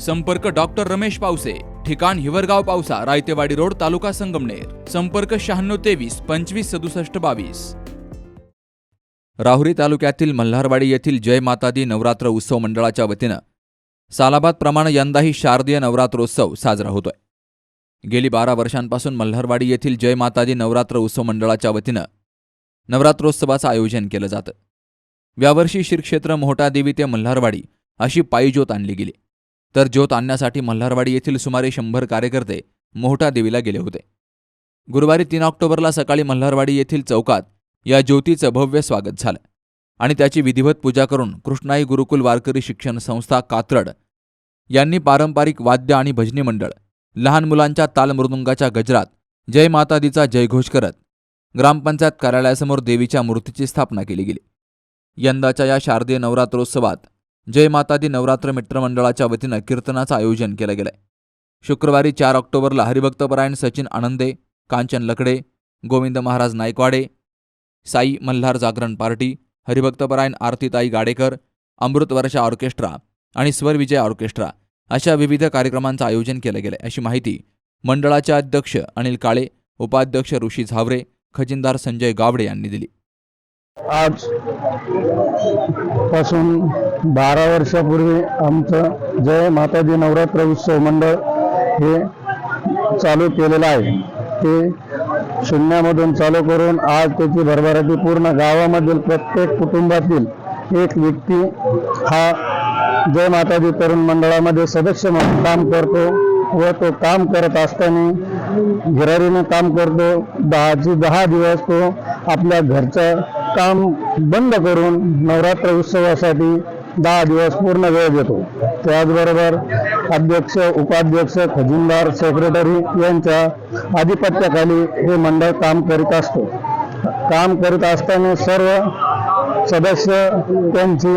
संपर्क डॉक्टर रमेश पावसे ठिकाण हिवरगाव पावसा रायतेवाडी रोड तालुका संगमनेर. संपर्क शहाण्णव तेवीस पंचवीस सदुसष्ट बावीस. राहुरी तालुक्यातील मल्हारवाडी येथील जय मातादी नवरात्र उत्सव मंडळाच्या वतीनं सालाबाद प्रमाणे यंदाही शारदीय नवरात्रोत्सव साजरा होतोय. गेली बारा वर्षांपासून मल्हारवाडी येथील जय मातादी नवरात्र उत्सव मंडळाच्या वतीनं नवरात्रोत्सवाचं आयोजन केलं जातं. यावर्षी श्रीक्षेत्र मोहटादेवी ते मल्हारवाडी अशी पायीज्योत आणली गेली. तर ज्योत आणण्यासाठी मल्हारवाडी येथील सुमारे शंभर कार्यकर्ते मोहटा देवीला गेले होते. गुरुवारी तीन ऑक्टोबरला सकाळी मल्हारवाडी येथील चौकात या ज्योतीचं भव्य स्वागत झालं आणि त्याची विधिवत पूजा करून कृष्णाई गुरुकुल वारकरी शिक्षण संस्था कात्रड यांनी पारंपरिक वाद्य आणि भजनी मंडळ लहान मुलांच्या तालमृदुंगाच्या गजरात जय मातादीचा जयघोष करत ग्रामपंचायत कार्यालयासमोर देवीच्या मूर्तीची स्थापना केली गेली. यंदाच्या या शारदीय नवरात्रोत्सवात जय मातादी नवरात्र मित्रमंडळाच्या वतीनं कीर्तनाचं आयोजन केलं गेलंय. शुक्रवारी चार ऑक्टोबरला हरिभक्तपरायण सचिन आनंदे कांचन लकडे गोविंद महाराज नायकवाडे साई मल्हार जागरण पार्टी हरिभक्तपरायण आरतीताई गाडेकर अमृतवर्षा ऑर्केस्ट्रा आणि स्वरविजय ऑर्केस्ट्रा अशा विविध कार्यक्रमांचं आयोजन केलं गेलं अशी माहिती मंडळाचे अध्यक्ष अनिल काळे उपाध्यक्ष ऋषी झावरे खजिनदार संजय गावडे यांनी दिली. आज पासून बारा वर्षापूर्वी आमचं जय माताजी नवरात्र उत्सव मंडळ हे चालू केलेलं आहे. ते शून्यामधून चालू करून आज त्याची भरभराटी पूर्ण गावामधील प्रत्येक कुटुंबातील एक व्यक्ती हा जय माताजी तरुण मंडळामध्ये सदस्य म्हणून काम करतो व तो काम करत असताना गिरारीनं काम करतो. दहाची दहा दिवस तो आपल्या घरचं काम बंद करून नवरात्र उत्सवासाठी दहा दिवस पूर्ण वेळ देतो. त्याचबरोबर अध्यक्ष उपाध्यक्ष खजिनदार सेक्रेटरी यांच्या आधिपत्याखाली हे मंडळ काम करीत असतो. काम करीत असताना सर्व सदस्य त्यांची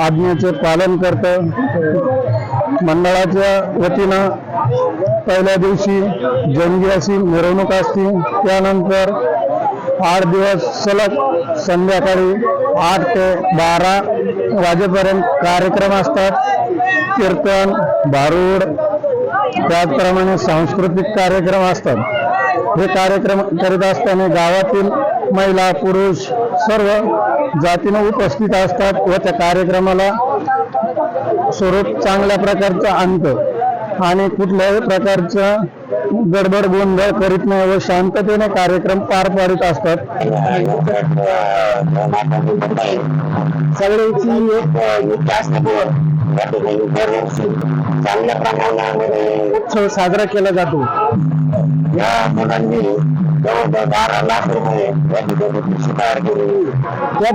आज्ञेचे पालन करतं. मंडळाच्या वतीनं पहिल्या दिवशी जंगी अशी मिरवणूक असते. त्यानंतर आठ दिवस सलग संध्याकाळी आठ ते बारा वाजेपर्यंत कार्यक्रम असतात. कीर्तन भारूड त्याचप्रमाणे सांस्कृतिक कार्यक्रम असतात. हे कार्यक्रम करीत असताना गावातील महिला पुरुष सर्व जातीनं उपस्थित असतात व त्या कार्यक्रमाला स्वरूप चांगल्या प्रकारचं आणतं. आणि कुठल्याही प्रकारचं गडबड गोंधळ करीत नाही व शांततेने कार्यक्रम पार पाडित असतात. सगळ्यांची उत्सव साजरा केला जातो. या मुलांनी जवळजवळ बारा लाख रुपये या ठिकाणी कृषी तयार केली. त्या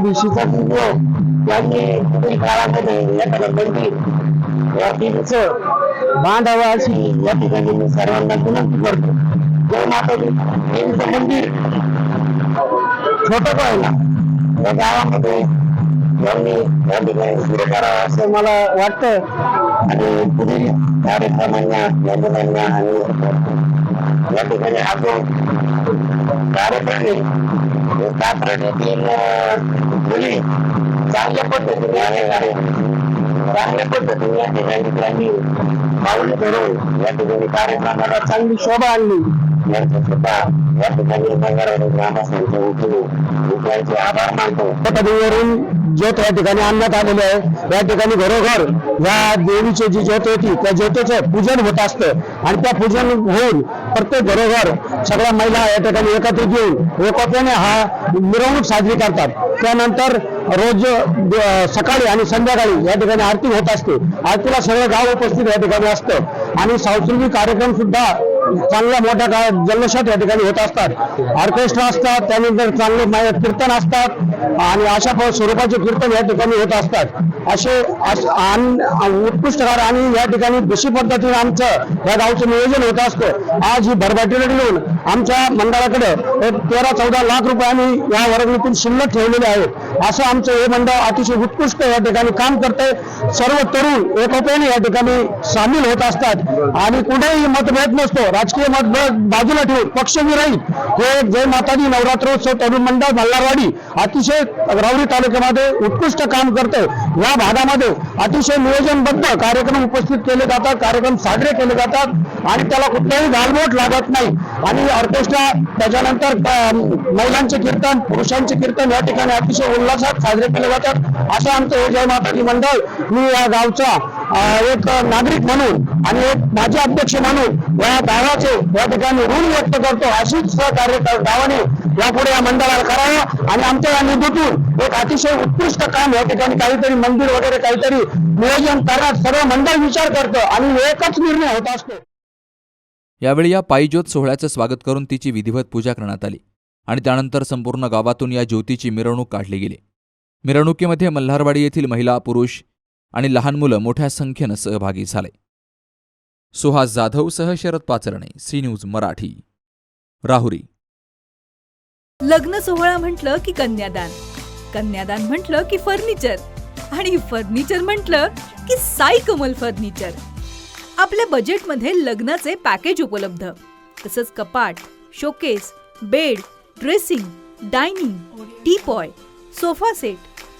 त्यांनी पुढील काळामध्ये या या दिवचं बांधावं अशी या ठिकाणी मी सर्वांना विनंती करतो जय माताजी देवीचं मंदिर छोटं पाहिला या गावामध्ये यांनी या ठिकाणी सुरू करावं असं मला वाटतं आणि पुढील कार्यक्रमांना या मुलांना आणि या ठिकाणी आपण कार्यक्रमी तातडीतील मुली चांगल्या पद्धतीने आहे आणि चांगल्या पद्धतीने या ठिकाणी त्यांनी पाऊल करून या ठिकाणी कार्यक्रमाला चांगली शोभा आणली यांचं सुद्धा या ठिकाणी मंगळवारी ग्रामस्थांचे वतीने त्यांचे आभार मानतो पदवीवरून ज्योत या ठिकाणी आणण्यात आलेली आहे. या ठिकाणी घरोघर या देवीची जी ज्योत होती त्या ज्योतीचं पूजन होत असतं. आणि त्या पूजन होऊन प्रत्येक घरोघर सगळ्या महिला या ठिकाणी एकत्रित येऊन एकोप्याने हा मिरवणूक साजरी करतात. त्यानंतर रोज सकाळी आणि संध्याकाळी या ठिकाणी आरती होत असते. आरतीला सगळं गाव उपस्थित या ठिकाणी असतं. आणि सांस्कृतिक कार्यक्रम सुद्धा चांगल्या मोठ्या काय जल्लोषात या ठिकाणी होत असतात. ऑर्केस्ट्रा असतात त्यानंतर चांगले माय- कीर्तन असतात आणि अशा स्वरूपाचे कीर्तन या ठिकाणी होत असतात. असे अस- उत्कृष्टकार आणि या ठिकाणी दुसरी पद्धतीने आमचं या गावचं नियोजन होत असतं. आज ही भरभाटीला घेऊन आमच्या मंडळाकडे एक तेरा चौदा लाख रुपये आम्ही या वर्गणीतून शिल्लक ठेवलेले आहेत असं आमचं हे मंडळ अतिशय उत्कृष्ट या ठिकाणी काम करते सर्व तरुण एकोप्याने या ठिकाणी सामील होत असतात. आणि कुठेही मतभेद नसतो. राजकीय मतभेद बाजूला ठेवून पक्षविरहित हे जय माताजी नवरात्रोत्सव तरुण मंडळ मल्हारवाडी अतिशय रावरी तालुक्यामध्ये उत्कृष्ट काम करते. या भागामध्ये अतिशय नियोजनबद्ध कार्यक्रम उपस्थित केले जातात कार्यक्रम साजरे केले जातात आणि त्याला कुठलाही घालमोट लागत नाही. आणि ऑर्केस्ट्रा त्याच्यानंतर महिलांचे कीर्तन पुरुषांचे कीर्तन या ठिकाणी अतिशय उल्हासात साजरे केले जातात. असं आमचं हे जय माताजी मंडळ. मी या गावचा एक नागरिक म्हणून आणि एक माजी अध्यक्ष म्हणून या गावाचे या ठिकाणी ऋण व्यक्त करतो अशीच सहकार्य गावाने यापुढे या मंडळाला करावं. आणि आमच्या या निधीतून एक अतिशय उत्कृष्ट काम या ठिकाणी काहीतरी मंदिर वगैरे काहीतरी नियोजन करण्यात सर्व मंडळ विचार करतं आणि एकच निर्णय होत असतो. यावेळी या पायीज्योत सोहळ्याचं स्वागत करून तिची विधिवत पूजा करण्यात आली आणि त्यानंतर संपूर्ण गावातून या ज्योतीची मिरवणूक काढली गेली. मिरवणुकीमध्ये मल्हारवाडी येथील महिला पुरुष आणि लहान मुलं मोठ्या संख्येनं सहभागी झाले. सुहास जाधवसह शरद पाचरणे सी न्यूज मराठी. राहुरी. लग्न सोहळा म्हटलं की कन्यादान कन्यादान म्हटलं की फर्निचर आणि फर्निचर म्हटलं की साई कमल फर्निचर. आपल्या बजेटमध्ये लग्नाचे पॅकेज उपलब्ध तसंच कपाट showcase bed dressing dining teapoy sofa set